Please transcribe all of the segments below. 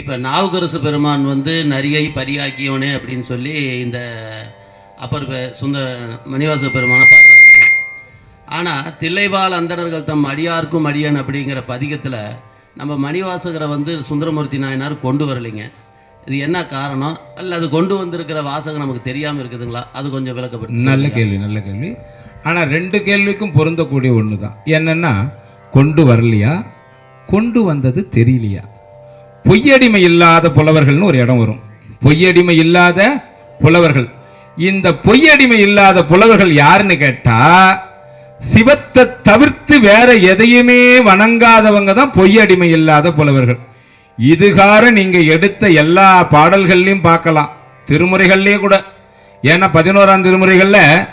இப்போ நாவுக்கரசு பெருமான் வந்து நரியை பரியாக்கியவனே அப்படின்னு சொல்லி இந்த அப்பர் சுந்தர மணிவாச பெருமானை பாடுறாருங்க ஆனால் தில்லைவாழ் அந்தணர்கள் தம் அடியார்க்கும் அடியன் அப்படிங்கிற பதிகத்தில் நம்ம மணிவாசகரை வந்து சுந்தரமூர்த்தி நாயனார் கொண்டு வரலைங்க. இது என்ன காரணம்? அல்ல அது கொண்டு வந்திருக்கிற வாசகம் நமக்கு தெரியாமல் இருக்குதுங்களா? அது கொஞ்சம் விளக்கப்பட்டு நல்ல கேள்வி நல்ல கேள்வி. ஆனால் ரெண்டு கேள்விக்கும் பொருந்தக்கூடிய ஒன்று தான் என்னன்னா கொண்டு வரலையா? கொண்டு வந்தது தெரியலையா? பொய்யடிமை இல்லாத புலவர்கள்னு ஒரு இடம் வரும். பொய்யடிமை இல்லாத புலவர்கள். இந்த பொய்யடிமை இல்லாத புலவர்கள் யாருன்னு கேட்டா சிவத்தை தவிர்த்து வேற எதையுமே வணங்காதவங்க தான் பொய்யடிமை இல்லாத புலவர்கள். இதுகார நீங்க எடுத்த எல்லா பாடல்கள்லையும் பார்க்கலாம். திருமுறைகள்லேயும் கூட. ஏன்னா பதினோராம் திருமுறைகளில்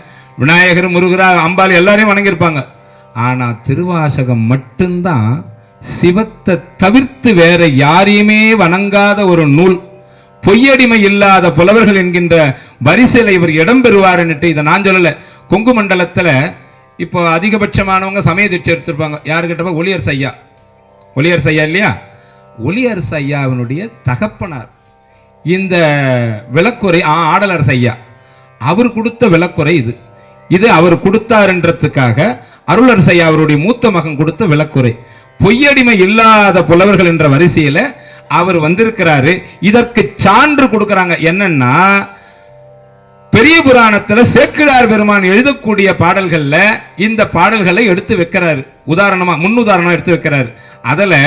விநாயகர் முருகரா அம்பாள் எல்லாரையும் வணங்கியிருப்பாங்க. ஆனால் திருவாசகம் மட்டும்தான் சிவத்தை தவிர்த்து வேற யாரையுமே வணங்காத ஒரு நூல் பொய்யடிமை இல்லாத புலவர்கள் என்கின்ற வரிசையில் இவர் இடம் பெறுவாருன்னுட்டு இதை நான் சொல்லலை. கொங்கு மண்டலத்தில் இப்போ அதிகபட்சமானவங்க சமய தீட்சை எடுத்திருப்பாங்க. யாருக்கிட்ட ஒளியர் ஐயா. ஒளியர் ஐயா இல்லையா? ஒளியர் ஐயாவினுடைய தகப்பனார். இந்த விளக்குறை ஆ ஆடலரசு ஐயா. அவர் கொடுத்த விளக்குறை இது. இது அவர் கொடுத்தாருன்றதுக்காக அருளரசு ஐயா அவருடைய மூத்த மகன் கொடுத்த விளக்குறை. பொய்யடிமை இல்லாத புலவர்கள் என்ற வரிசையில அவர் வந்திருக்கிறாரு. இதற்கு சான்று கொடுக்கறாங்க. என்னன்னா பெரிய புராணத்துல சேக்கிழார் பெருமான் எழுதக்கூடிய பாடல்கள்ல இந்த பாடல்களை எடுத்து வைக்கிறாரு. உதாரணமா முன் உதாரணம் எடுத்து வைக்கிறாரு. அதில்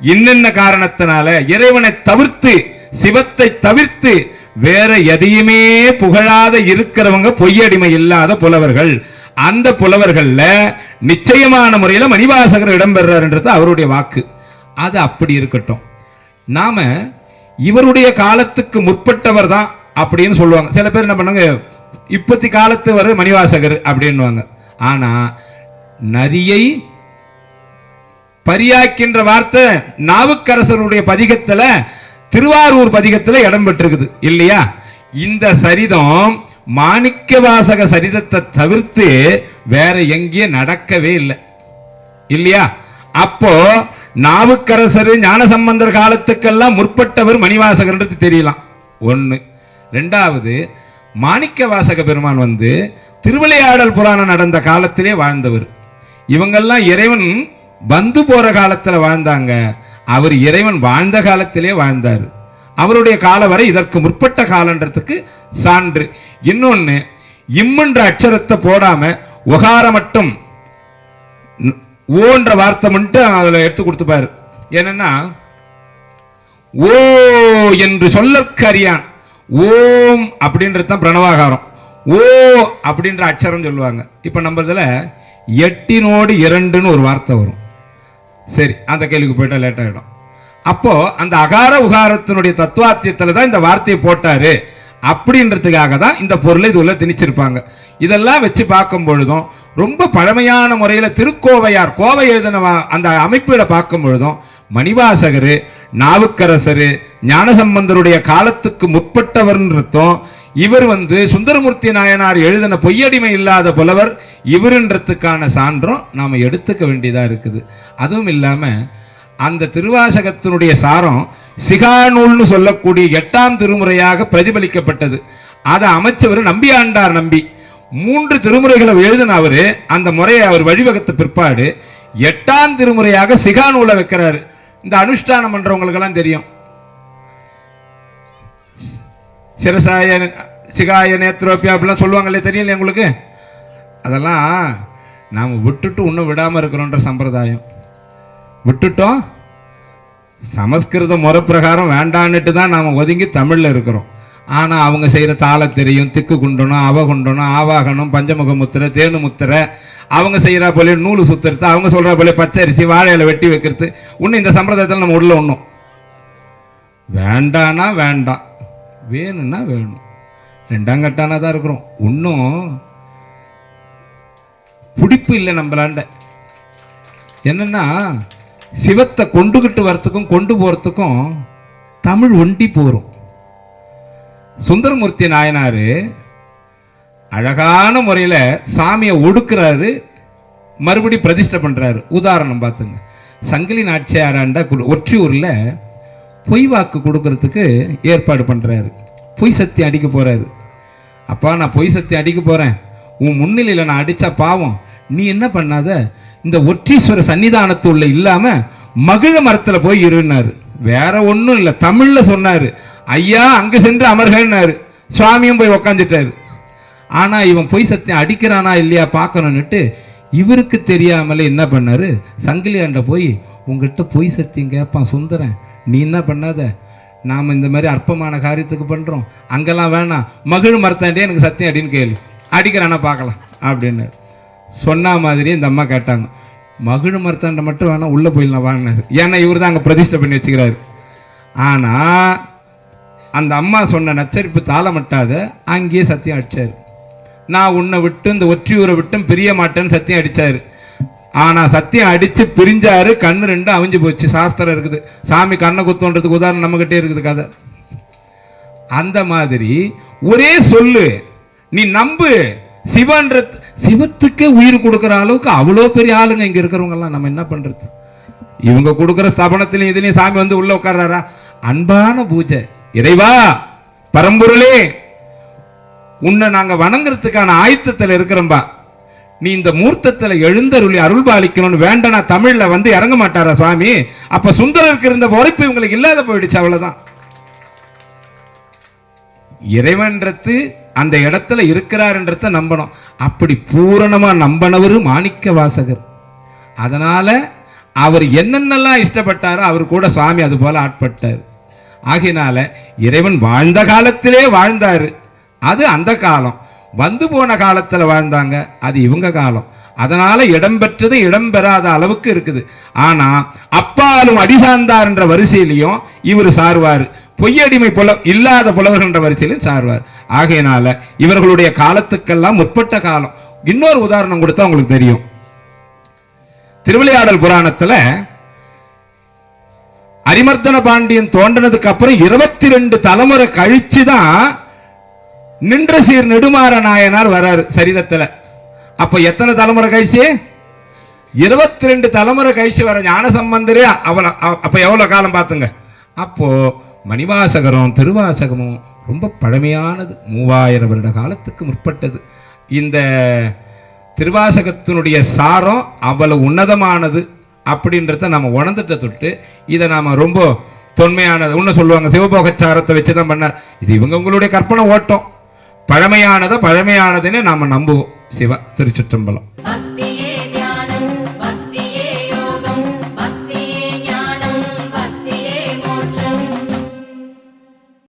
இன்னென்ன காரணத்தினால இறைவனை தவிர்த்து சிவத்தை தவிர்த்து வேற எதையுமே புகழாத இருக்கிறவங்க பொய்யடிமை இல்லாத புலவர்கள். அந்த புலவர்கள்ல நிச்சயமான முறையில் மணிவாசகர் இடம்பெறார்ன்றது அவருடைய வாக்கு. அது அப்படி இருக்கட்டும். நாம இவருடைய காலத்துக்கு முற்பட்டவர் தான் அப்படின்னு சொல்லுவாங்க. சில பேர் என்ன பண்ணாங்க இப்பத்தி காலத்து வர மணிவாசகர் அப்படின்னுவாங்க. ஆனா நரியை பரியாக்கின்ற வார்த்தை நாவுக்கரசருடைய பதிகத்துல திருவாரூர் பதிகத்துல இடம் பெற்றிருக்குது. இல்லையா? இந்த சரிதம் மாணிக்க வாசக சரிதத்தை தவிர்த்து வேற எங்கேயும் நடக்கவே இல்லை. இல்லையா? அப்போ நாவுக்கரசர் ஞானசம்பந்தர் காலத்துக்கெல்லாம் முற்பட்டவர் மணிவாசகர்ன்றது தெரியலாம். ஒன்று ரெண்டாவது மாணிக்க வாசக பெருமான் வந்து திருவிளையாடல் புராணம் நடந்த காலத்திலே வாழ்ந்தவர். இவங்கெல்லாம் இறைவன் வந்து போகிற காலத்தில் வாழ்ந்தாங்க. அவர் இறைவன் வாழ்ந்த காலத்திலே வாழ்ந்தார். அவருடைய காலம் வரை இதற்கு முற்பட்ட காலன்றதுக்கு சான்று. இன்னொன்னு இம்முன்ற அட்சரத்தை போடாம ஒகார மட்டும் ஓன்ற வார்த்தை மட்டும் அதில் எடுத்து கொடுத்துப்பாரு. என்னன்னா ஓ என்று சொல்லற்கு அறியான். ஓம் அப்படின்றது தான் பிரணவாகாரம். ஓ அப்படின்ற அட்சரம் சொல்லுவாங்க. இப்போ நம்ம இதில் எட்டினோடு இரண்டுன்னு ஒரு வார்த்தை வரும். சரி அந்த கேள்விக்கு போயிட்டா லேட் ஆகிடும் அப்போ அந்த அகார உகாரத்தினுடைய தத்துவாத்தியத்தில் தான் இந்த வார்த்தையை போட்டாரு. அப்படின்றதுக்காக தான் இந்த பொருளை இது உள்ள திணிச்சிருப்பாங்க. இதெல்லாம் வச்சு பார்க்கும் பொழுதும் ரொம்ப பழமையான முறையில் திருக்கோவையார் கோவை எழுதின அந்த அமைப்பீடை பார்க்கும் பொழுதும் மணிவாசகர் நாவுக்கரசர் ஞானசம்பந்தருடைய காலத்துக்கு முற்பட்டவர்ன்றதும் இவர் வந்து சுந்தரமூர்த்தி நாயனார் எழுதின பொய்யடிமை இல்லாத புலவர் இவருன்றதுக்கான சான்றும் நாம் எடுத்துக்க வேண்டியதாக இருக்குது. அதுவும் இல்லாமல் அந்த திருவாசகத்தினுடைய சாரம் சிகாநூல்னு சொல்லக்கூடிய எட்டாம் திருமுறையாக பிரதிபலிக்கப்பட்டது. அதை அமைச்சவர் நம்பி ஆண்டார் நம்பி. மூன்று திருமுறைகளை எழுதின அவர் அந்த முறையை அவர் வழிவகுத்த பிற்பாடு எட்டாம் திருமுறையாக சிகாநூலை வைக்கிறாரு. இந்த அனுஷ்டானம் பண்ணுறவங்களுக்கெல்லாம் தெரியும். சிரசாய சிகாய நேத்ரோப்பியா அப்படிலாம் சொல்லுவாங்களே தெரியல உங்களுக்கு? அதெல்லாம் நாம் விட்டுட்டு இன்னும் விடாமல் இருக்கிறோன்ற சம்பிரதாயம். விட்டுட்டோம். சமஸ்கிருத முறை பிரகாரம் வேண்டான்னுட்டு தான் நாம் ஒதுங்கி தமிழில் இருக்கிறோம். ஆனால் அவங்க செய்கிற தாள தெரியும் திக்கு குண்டனம் அவகுண்டனம் ஆவாகனம் பஞ்சமுக முத்திரை தேனு முத்திரை அவங்க செய்கிறா போல நூல் சுத்துறது அவங்க சொல்கிறா போல பச்சரிசி வாழையில வெட்டி வைக்கிறது. இன்னும் இந்த சம்பிரதாயத்தில் நம்ம உள்ள ஒன்றும் வேண்டானா வேண்டாம். வேணும்னா வேணும். ரெண்டாம் கட்டானா தான் இருக்கிறோம். இன்னும் பிடிப்பு இல்லை நம்மளாண்ட. என்னென்னா சிவத்தை கொண்டுகிட்டு வரத்துக்கும் கொண்டு போகிறதுக்கும் தமிழ் ஒண்டி போகிறோம் சுந்தரமூர்த்தி நாயனார் அழகான முறையில் சாமியை ஒடுக்கிறாரு மறுபடி பிரதிஷ்டை பண்ணுறாரு உதாரணம் பார்த்துங்க. சங்கிலி நாச்சியாராண்ட கு- ஒற்றியூரில் பொய் வாக்கு கொடுக்கறதுக்கு ஏற்பாடு பண்ணுறாரு பொய் சக்தி அடிக்க போகிறாரு அப்பா நான் பொய் சக்தி அடிக்க போகிறேன் உன் முன்னிலையில் நான் அடித்தா பாவம். நீ என்ன பண்ணாத? இந்த ஒற்றீஸ்வர சன்னிதானத்து உள்ள இல்லாமல் மகிழ மரத்தில் போய் இருன்னாரு. வேற ஒன்றும் இல்லை. தமிழில் சொன்னார். ஐயா அங்கே சென்று அமர்கள்னாரு. சுவாமியும் போய் உக்காந்துட்டாரு. ஆனால் இவன் பொய் சத்தியம் அடிக்கிறானா இல்லையா பார்க்கணுன்னுட்டு இவருக்கு தெரியாமலே என்ன பண்ணாரு? சங்கிலியாண்ட போய் உங்ககிட்ட பொய் சத்தியம் கேட்பான் சுந்தரன். நீ என்ன பண்ணாத? நாம் இந்த மாதிரி அற்பமான காரியத்துக்கு பண்ணுறோம் அங்கெல்லாம் வேணாம். மகிழ் மரத்தாண்டே எனக்கு சத்தியம் அப்படின்னு கேளு. அடிக்கிறானா பார்க்கலாம் அப்படின்னு சொன்ன மாதிரி இந்த அம்மா கேட்டாங்க. மகிழ் மரத்தாண்ட மட்டும் வேணாம் உள்ளே போயிடலாம் வாங்கினார் ஏன்னா இவர் தான் அங்கே பிரதிஷ்டை பண்ணி வச்சுக்கிறாரு. ஆனால் அந்த அம்மா சொன்ன நச்சரிப்பு தாளமட்டாத அங்கேயே சத்தியம் அடிச்சார். நான் உன்னை விட்டு இந்த ஒற்றியூரை விட்டும் பிரிய மாட்டேன்னு சத்தியம் அடித்தார் ஆனால் சத்தியம் அடித்து பிரிஞ்சாரு கண்ணு ரெண்டும் அவிஞ்சு போச்சு. சாஸ்திரம் இருக்குது. சாமி கண்ணை குத்தோன்றதுக்கு உதாரணம் நம்மகிட்டே இருக்குது கதை. அந்த மாதிரி ஒரே சொல்லு. நீ நம்பு. சிவன்ற சிவத்துக்கே உயிர் கொடுக்குற அளவுக்கு அவ்வளோ பெரிய ஆளுங்க இங்கே இருக்கிறவங்கெல்லாம் நம்ம என்ன பண்ணுறது இவங்க கொடுக்குற ஸ்தாபனத்திலையும் இதுலேயும் சாமி வந்து உள்ள உட்கார்றாரா? அன்பான பூஜை. இறைவா பரம்பொருளே உன்னை நாங்கள் வணங்குறதுக்கான ஆயத்தத்தில் இருக்கிறோம்பா. நீ இந்த மூர்த்தத்தில் எழுந்தருளி அருள் பாலிக்கணும்னு வேண்டனா தமிழில் வந்து இறங்க மாட்டாரா சுவாமி? அப்போ சுந்தரருக்கு இருந்த உழைப்பு இவங்களுக்கு இல்லாத போயிடுச்சு அவ்வளோதான் இறைவன்றது அந்த இடத்துல இருக்கிறாருன்றத நம்பணும். அப்படி பூரணமாக நம்பினவர் மாணிக்க வாசகர். அதனால் அவர் என்னென்னலாம் இஷ்டப்பட்டாரோ அவர் கூட சுவாமி அது போல் ஆட்பட்டார். ஆகினால இறைவன் வாழ்ந்த காலத்திலே வாழ்ந்தார். அது அந்த காலம். வந்து போன காலத்தில் வாழ்ந்தாங்க. அது இவங்க காலம். அதனால இடம்பெற்றது இடம்பெறாத அளவுக்கு இருக்குது. ஆனா அப்பாலும் அடிசார்ந்தார் என்ற வரிசையிலையும் இவர் சார்வார். பொய்யடிமை புல இல்லாத புலவர்கள் என்ற வரிசையிலும் சார்வார். ஆகையினால இவர்களுடைய காலத்துக்கெல்லாம் முற்பட்ட காலம். இன்னொரு உதாரணம் கொடுத்தா உங்களுக்கு தெரியும். திருவிளையாடல் புராணத்துல அரிமர்தன பாண்டியன் தோன்றினதுக்கு அப்புறம் இருபத்தி ரெண்டு தலைமுறை கழிச்சு தான் நின்ற சீர் நெடுமாற நாயனார் வர்றாரு சரிதத்துல. அப்ப எத்தனை தலைமுறை கழிச்சு? இருபத்தி ரெண்டு தலைமுறை கழிச்சு வர ஞான சம்பந்தரே அவள அப்போ அப்ப எவ்வளவு காலம் பார்த்துங்க? அப்போ மணிவாசகரும் திருவாசகமும் ரொம்ப பழமையானது. மூவாயிரம் வருட காலத்துக்கு முற்பட்டது. இந்த திருவாசகத்தினுடைய சாரம் அவ்வளவு உன்னதமானது அப்படின்றத நம்ம உணர்ந்துட்ட தொட்டு இதை நாம் ரொம்ப தொன்மையானது ஒன்று சொல்லுவாங்க சிவபோகச்சாரத்தை வச்சு தான் பண்ணார் இது இவங்க உங்களுடைய கற்பனை ஓட்டம். பழமையானதை பழமையானதுன்னு நாம் நம்புவோம். சிவா திருச்சிற்றம்பலம் பக்தி